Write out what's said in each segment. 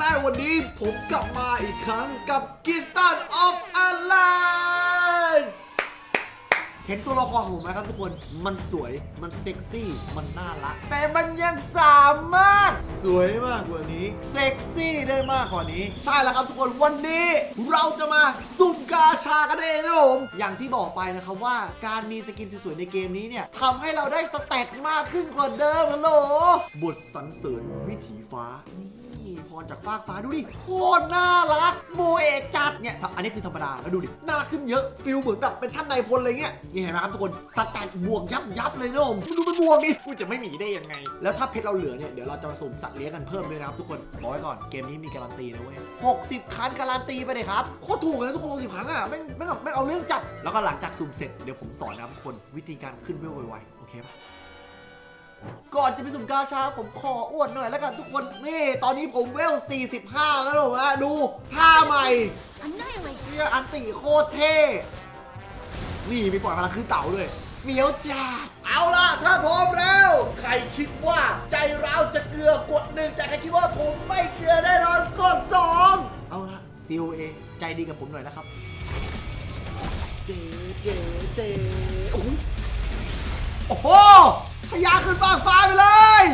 และวันนี้ผมกลับมาอีกครั้งกับกิสตันออฟอ l ไลน์เห็นตัวละครผมไหมครับทุกคน มันสวย มันเซ็กซี่ มันน่ารัก แต่มันยังสามารถ สวยได้มากกว่านี้ เซ็กซี่ได้มากกว่านี้ ใช่แล้วครับทุกคน วันนี้ เราจะมาสุ่มกาชากันเองนะผม อย่างที่บอกไปนะครับว่าการมีสกินสวยๆในเกมนี้เนี่ยทำให้เราได้สเตตมากขึ้นกว่าเดิมฮัลโหลบทสรรเสริญวิถีฟ้านี่ พรจากฟากฟ้าดูดิโคตรน่ารักโมเอะจัดเนี่ยอันนี้คือธรรมดาแล้วดูดิน่ารักขึ้นเยอะฟิลเหมือนแบบเป็นท่านนายพลอะไรเงี้ยนี่เห็นไหมครับทุกคนสแตทบวกยับยับเลยนะผมดูมันบวกดิกูจะไม่หนีได้ยังไง แล้วถ้าเพชรเราเหลือเนี่ยเดี๋ยวเราจะมาสุ่มสัตว์เลี้ยงกันเพิ่มด้วยนะครับทุกคนบอกไว้ก่อนเกมนี้มีการันตีนะเว้ย60ครั้งการันตีไปเลยครับโคตรถูกเลยนะทุกคน60ครั้งอะไม่ไม่เอาไม่เอาเรื่องจัดแล้วก็หลังจากสุ่มเสร็จเดี๋ยวผมสอนนะครับทุกคนวิธีการขึ้นเวลไวๆโอเคปะ ก่อนจะไปสุ่มกาชาผมขออวดหน่อยแล้วกันทุกคน นี่ ตอนนี้ผมเวล 45 แล้วหรอวะดูท่าใหม่ Annihilate! เชียอันติโคตรเท่ นี่มีปล่อยพลังคือเต่าด้วยเฟี้ยวจัดเอาล่ะ ถ้าพร้อมแล้ว ใครคิดว่าใจเราจะเกลือกดหนึ่งแต่ใครคิดว่าผมไม่เกลือแน่นอนกดสองเอาล่ะ COA ใจดีกับผมหน่อยนะครับ เจเจเจโอ้ โอ้โหทะยานขึ้นฟ้ากฟ้าไปเลย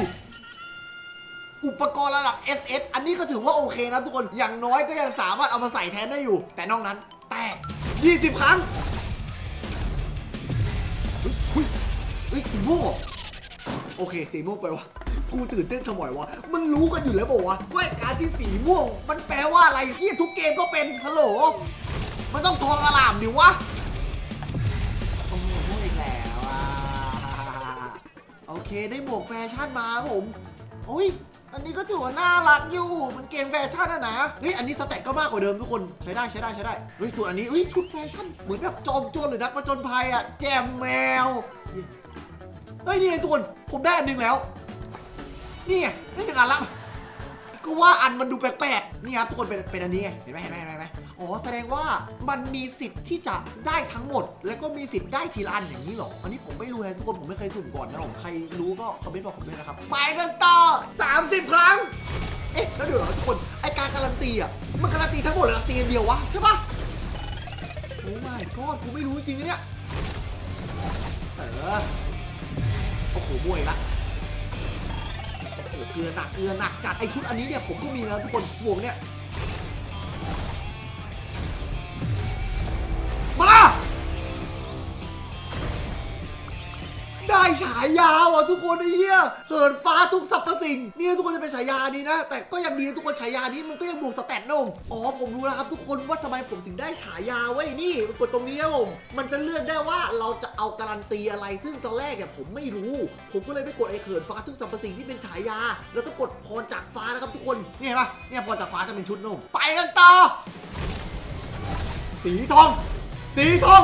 อุปกรณ์ระดับ SS อันนี้ก็ถือว่าโอเคนะทุกคน อย่างน้อยก็ยังสามารถเอามาใส่แทนได้อยู่ แต่นอกนั้นแตก20 ครั้งเฮ้ยเฮ้ยสีม่วงเหรอโอเคสีม่วงไปวะกูตื่นเต้นทำไมวะ มันรู้กันอยู่แล้วบอกว่าวะว่าการที่สีม่วง มันแปลว่าอะไรที่ทุกเกมก็เป็นฮัลโหล มันต้องทองอลามดิวะ เคได้หมวกแฟชั่นมาครับผมโอ้ยอันนี้ก็ถือว่าน่ารักอยู่มันเกมแฟชั่นอะนะเฮ้ยอันนี้สเต็กก็มากกว่าเดิมทุกคนใช้ได้ใช้ได้ใช้ได้เฮ้ยส่วนอันนี้เฮ้ยชุดแฟชั่นเหมือนกับจอมโจรหรือนักประจนภัยอะแจมแมวเฮ้ยนี่ไงทุกคนผมได้อันหนึ่งแล้วนี่ไงได้หนึ่งอันละก็ว่าอันมันดูแปลกๆนี่ครับทุกคนเป็นเป็นอันนี้ไงเห็นไหมเห็นไหมเห็นไหม อ๋อแสดงว่ามันมีสิทธิ์ที่จะได้ทั้งหมด แล้วก็มีสิทธิ์ได้ทีละอันอย่างนี้เหรอ อันนี้ผมไม่รู้นะทุกคนผมไม่เคยสุ่มก่อนนะผมใครรู้ก็คอมเมนต์บอกผมด้วยนะครับไปกันต่อ 30 ครั้ง เอ๊ะแล้วเดี๋ยวทุกคนไอการการันตีอะมันการันตีทั้งหมดหรือการันตีอันเดียววะใช่ปะโอ้ my god กูไม่รู้จริงนะเนี่ยเออโอ้โหมวยละโอ้โหเกลือหนักเกลือหนักจัดไอชุดอันนี้เนี่ยผมก็มีนะทุกคนหมวกเนี่ย ได้ฉายาว่ะทุกคนไอ้เหี้ยเหินฟ้าทุกสรรพสิ่งเนี่ยทุกคนจะเป็นฉายานี้นะ แต่ก็ยังดีทุกคนฉายานี้มันก็ยังบวกสแตทนะผมอ๋อผมรู้แล้วครับทุกคนว่าทำไมผมถึงได้ฉายาไว้ยนี่กดตรงนี้ครับผมมันจะเลือกได้ว่าเราจะเอาการันตีอะไร ซึ่งตอนแรกเนี่ยผมไม่รู้ ผมก็เลยไปกดไอ้เหินฟ้าทุกสรรพสิ่งที่เป็นฉายา แล้วต้องกดพรจากฟ้านะครับทุกคนเนี่ยเห็นปะเนี่ยพรจากฟ้าจะเป็นชุดนะผมไปกันต่อสีทองสีทอง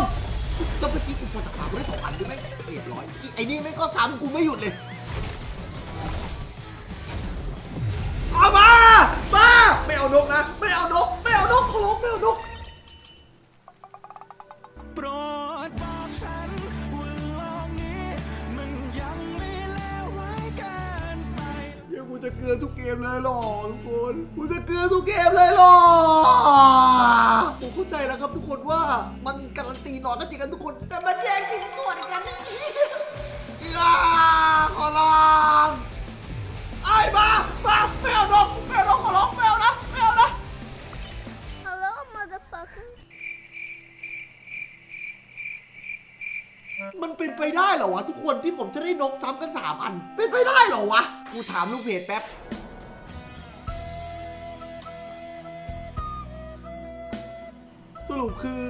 ต้องไปกินอุปจากฝากูได้สองอันใช่ไหมเรียบร้อยไอ้นี่ไม่ก็ซ้ำกูไม่หยุดเลยเอามามาไม่เอานกนะ ไม่เอานก ไม่เอานกขอร้องไม่เอานกโปรดบอกฉันว่าโลกนี้มันยังไม่เลวร้ายเกินไปเดี๋ยวกูจะเกลือทุกเกมเลยหรอทุกคน กูจะเกลือทุกเกมเลยหรอ มเข้าใจแล้วครับทุกคนว่ามันการันตีหน่อยก็จริงกันทุกคน แต่มันแย่งชิ้นส่วนกันอย่าขอร้องไอ้มามาไม่เอานกไม่เอานกขอร้องไม่เอานะไม่เอานะ Hello, motherfucker. มันเป็นไปได้เหรอวะ ทุกคนที่ผมจะได้นกซ้ำกันสามอัน เป็นไปได้เหรอวะ กูถามลูกเพจแป๊บ รุปคือ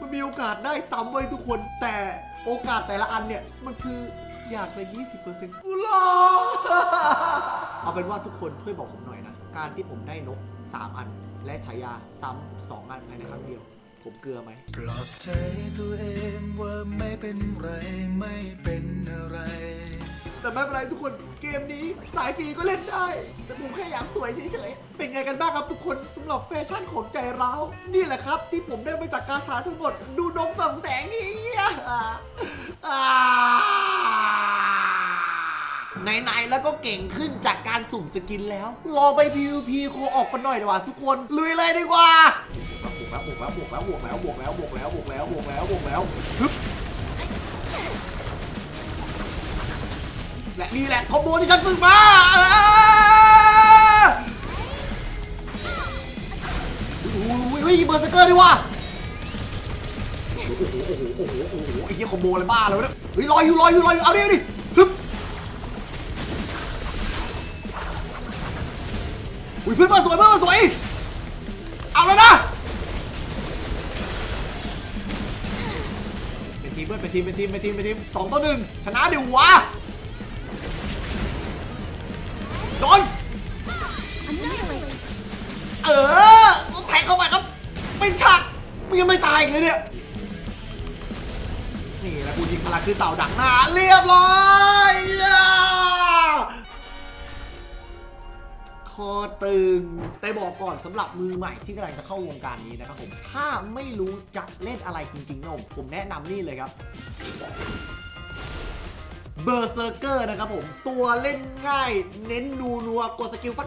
มันมีโอกาสได้ซ้ำไว้ยทุกคน แต่โอกาสแต่ละอันเนี่ย มันคืออยากไป20%กูรอเอาเป็นว่าทุกคนช่วยบอกผมหน่อยนะ การที่ผมได้นก 3 อัน และฉายาซ้ำ2อันภายในครั้งเดียว ผมเกลือไหม ปลอบใจตัวเองว่าไม่เป็นไรไม่เป็นอะไร แต่ไม่เป็นไรทุกคน เกมนี้สายฟรีก็เล่นได้ แต่ผมแค่อยากสวยเฉยๆ เป็นไงกันบ้างครับทุกคนสำหรับแฟชั่นของใจเรานี่แหละครับที่ผมได้มาจากกาชาทั้งหมด ดูนมส่องแสงนี่อ่าอ่าไหนๆแล้วก็เก่งขึ้นจากการสุ่มสกินแล้ว ลองไป PVP โคออกกันหน่อยดีกว่าทุกคน ลุยเลยดีกว่าบวกแล้วบวกแล้วบวกแล้วบวกแล้วบวกแล้วบวกแล้วบวกแล้วบวกแล้วบวกแล้วบวกแล้วฮึบ และนี่แหละคอมโบที่ฉันฝึกมาเอออุ้ยอุ้ยเบอร์สเกอร์ดีว่ะโอ้โหโอ้โหโอ้โหโอ้โหไอ้เหี้ยคอมโบอะไรบ้าเลยวะเนี่ยเฮ้ยลอยอยู่ลอยอยู่ลอยอยู่เอาดิเอาดิฮึบอุ้ยเพื่อนมาสวยเพื่อนมาสวยเอาแล้วนะเป็นทีมเพื่อนเป็นทีมเป็นทีมเป็นทีมเป็นทีมสองต่อหนึ่งชนะเดี๋ยววะ ยังไม่ตายอีกเลยเนี่ย นี่แหละกูยิงพลังคือเต่าดักหน้าเรียบร้อยคอตึงแต่บอกก่อนสำหรับมือใหม่ที่กำลังจะเข้าวงการนี้นะครับผม ถ้าไม่รู้จะเล่นอะไรจริงๆนะผมผมแนะนำนี่เลยครับเบอร์เซอร์เกอร์นะครับผม ตัวเล่นง่าย เน้นนูนัวกดสกิลฟัน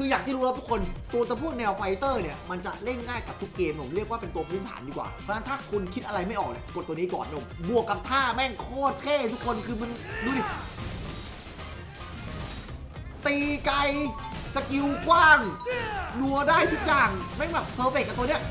คืออย่างที่รู้แล้วทุกคนตัวตะพวกแนวไฟเตอร์เนี่ยมันจะเล่นง่ายกับทุกเกมผมเรียกว่าเป็นตัวพื้นฐานดีกว่า เพราะฉะนั้นถ้าคุณคิดอะไรไม่ออกเนี่ยกดตัวนี้ก่อนนะผมบวกกับท่าแม่งโคตรเท่ทุกคนคือมันดูดิตีไกลสกิลกว้างนัวได้ทุกอย่างแม่งแบบเพอร์เฟกกับตัวเนี้ย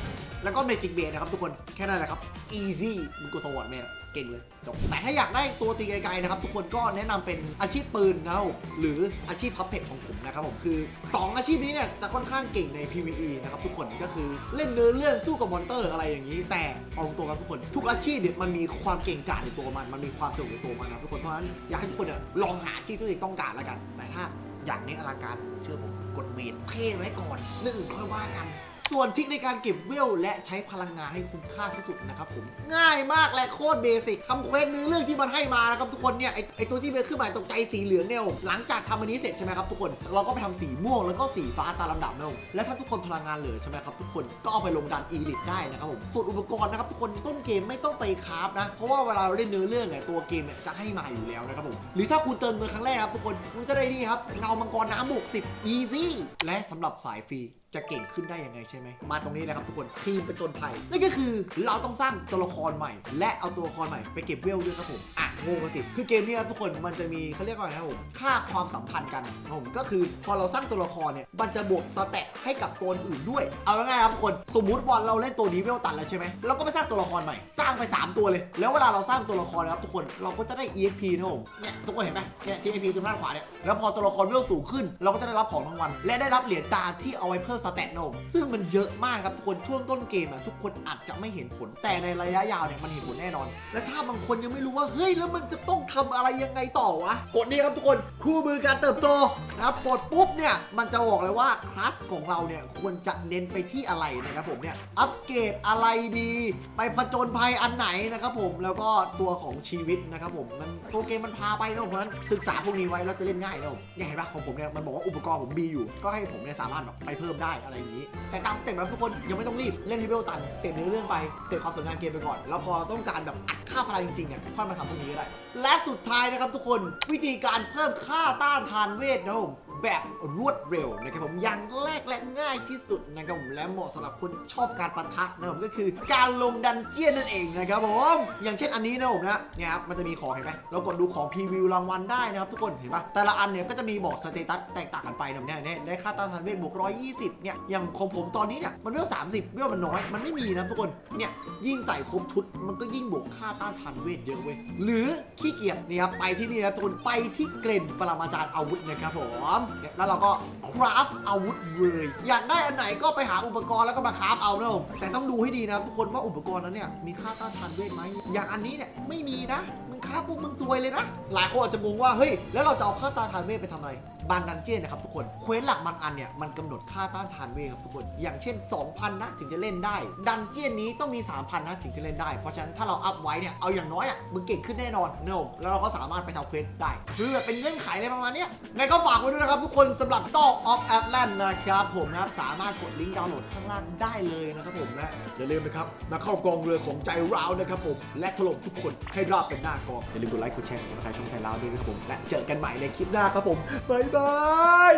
แล้วก็เมจิกเบนนะครับทุกคนแค่นั้นแหละครับ easy มึงกดสวอตแม่ ก่งเลยจบแต่ถ้าอยากได้ตัวตีไกลๆนะครับ ทุกคนก็แนะนำเป็นอาชีพปืนนะครับหรืออาชีพพับเพจของผมนะครับผมคือ 2 อาชีพนี้เนี่ยจะค่อนข้างเก่งใน PVE นะครับทุกคนก็คือเล่นเนื้อเรื่องสู้กับมอนเตอร์อะไรอย่างนี้ แต่เอาตรงๆครับทุกคน ทุกอาชีพเนี่ยมันมีความเก่งกาจในตัวมันมันมีความสนุกในตัวมันนะทุกคนเพราะฉะนั้นอยากให้ทุกคนเนี่ยลองหาอาชีพที่ตัวเองต้องการแล้วกัน แต่ถ้าอยากเน้นอลังการเชื่อผมกดเมดเท่ไว้ก่อนเรื่งอื่นค่อยว่ากัน ส่วนทริคในการเก็บเวลและใช้พลังงานให้คุ้มค่าที่สุดนะครับผมง่ายมากและโคตรเบสิกทำเควสเนื้อเรื่องที่มันให้มานะครับทุกคนเนี่ยไอไอตัวที่เป็นขึ้นมาตรงใจสีเหลืองเนี่ยหลังจากทำอันนี้เสร็จใช่ไหมครับทุกคนเราก็ไปทำสีม่วงแล้วก็สีฟ้าตามลำดับนะและถ้าทุกคนพลังงานเหลือใช่ไหมครับทุกคนก็เอาไปลงดันอีลิทได้นะครับผมส่วนอุปกรณ์นะครับทุกคนต้นเกมไม่ต้องไปคราฟนะเพราะว่าเวลาเราเล่นเนื้อเรื่องเนี่ยตัวเกมเนี่ยจะให้มาอยู่แล้วนะครับผมหรือถ้าคุณเติมเงินครั้งแรกครับทุกคนคุณจะได้นี่ครับเงามังกรน้ำบวก10 easy และสำหรับสายฟรีจะเก่งขึ้นได้ยังไงใช่ไหม มาตรงนี้เลยครับทุกคนทีมเป็นต้นภัยนั่นก็คือเราต้องสร้างตัวละครใหม่ และเอาตัวละครใหม่ไปเก็บเวลด้วยครับผมอะงงกันสิคือเกมนี้ครับทุกคนมันจะมีเขาเรียกว่าไงครับผมค่าความสัมพันธ์กันนะผมก็คือพอเราสร้างตัวละครเนี่ยมันจะบวกสเตตให้กับตัวอื่นด้วย เอาง่ายๆครับทุกคนสมมุติว่าเราเล่นตัวนี้เวลตัดแล้วใช่ไหมเราก็ไปสร้างตัวละครใหม่ สร้างไป 3 ตัวเลย แล้วเวลาเราสร้างตัวละครนะครับทุกคนเราก็จะได้ EXP นะผมเนี่ยทุกคนเห็นไหมเนี่ยที่ EXP ตรงด้านขวาเนี่ยแล้วพอตัวละครเวลสูงขึ้น เราก็จะได้รับของรางวัลและได้รับเหรียญตาที่เอาไว้เพิ่มสเตตนะครับผมซึ่งมันเยอะมากครับทุกคนช่วงต้นเกมอะทุกคนอาจจะไม่เห็นผลแต่ในระยะยาวเนี่ยมันเห็นผลแน่นอน และถ้าบางคนยังไม่รู้ว่าเฮ้ยแล้วมันจะต้องทำอะไรยังไงต่อวะกดนี่ครับทุกคนคู่มือการเติบโตนะครับกดปุ๊บเนี่ยมันจะบอกเลยว่าคลาสของเราเนี่ยควรจะเน้นไปที่อะไรนะครับผมเนี่ยอัปเกรดอะไรดี ไปผจญภัยอันไหนนะครับผมแล้วก็ตัวของชีวิตนะครับผมมันตัวเกมมันพาไปนะเพราะฉะนั้นศึกษาพวกนี้ไว้แล้วจะเล่นง่ายนะผมเนี่ยเห็นปะของผมเนี่ยมันบอกว่าอุปกรณ์ผมมีอยู่ ก็ให้ผมเนี่ยสามารถแบบไปเพิ่มได้ได้อะไรอย่างนี้ แต่ตามสเต็ปนะทุกคนยังไม่ต้องรีบเล่นให้เวลตันเสร็จเนื้อเรื่องไปเสร็จความสวยงามเกมไปก่อนแล้วพอต้องการแบบอัดค่าพลังจริงๆเนี่ยค่อยมาทำพวกนี้ก็ได้และสุดท้ายนะครับทุกคนวิธีการเพิ่มค่าต้านทานเวทนะครับผม แบบรวดเร็วนะครับผมอย่างแรกและง่ายที่สุดนะครับผมและเหมาะสำหรับคนชอบการปะทะนะครับผมก็คือการลงดันเจียนนั่นเองนะครับผมอย่างเช่นอันนี้นะผมนะเนี่ยครับมันจะมีของเห็นไหมเรากดดูของพรีวิวรางวัลได้นะครับทุกคนเห็นปะแต่ละอันเนี่ยก็จะมีบอกสเตตัสแตกต่างกันไปนะเนี่ยเนี่ยได้ค่าตาทานเวทบวก120เนี่ยอย่างของผมตอนนี้เนี่ยมันเวล30เวลมันน้อยมันไม่มีนะทุกคนเนี่ยยิ่งใส่ครบชุด มันก็ยิ่งบวกค่าต้านทานเวทเยอะเว้ยหรือขี้เกียจเนี่ยครับไปที่นี่นะทุกคนไปที่เกรนปรมาจารย์อาวุธนะครับผมแล้วเราก็คราฟอาวุธเลยอยากได้อันไหนก็ไปหาอุปกรณ์แล้วก็มาคราฟเอานะแต่ต้องดูให้ดีนะทุกคนว่าอุปกรณ์นั้นเนี่ยมีค่าต้านทานเวทไหมอย่างอันนี้เนี่ยไม่มีนะมึงคราฟปุ๊บมึงซวยเลยนะ หลายคนอาจจะงงว่าเฮ้ยแล้วเราจะเอาค่าต้านทานเวทไปทำอะไร บางดันเจี้ยนนะครับทุกคนเควสหลักบางอันเนี่ยมันกำหนดค่าต้านทานเวทครับทุกคน อย่างเช่น 2,000 นะถึงจะเล่นได้ ดันเจี้ยนนี้ต้องมี 3,000 นะถึงจะเล่นได้ เพราะฉะนั้นถ้าเราอัพไว้เนี่ยเอาอย่างน้อยอะมึงเก่งขึ้นแน่นอนเนอะแล้วเราก็สามารถไปทำเควสได้คือแบบเป็นเงื่อนไขอะไรประมาณเนี้ยไงก็ฝากไว้ด้วยนะครับทุกคนสำหรับต่อออฟแอตแลนนะครับผมนะครับสามารถกดลิงก์ดาวน์โหลดข้างล่างได้เลยนะครับผมและอย่าลืมนะครับมาเข้ากองเรือของใจราวนะครับผมและถล่มทุกคนให้ราบเป็นหน้ากองอย่าลืมกดไลค์กดแชร์กดติดตามช่องใจราวด้วยนะครับผมและเจอกันใหม่ในคลิปหน้าครับผมบ๊ายบาย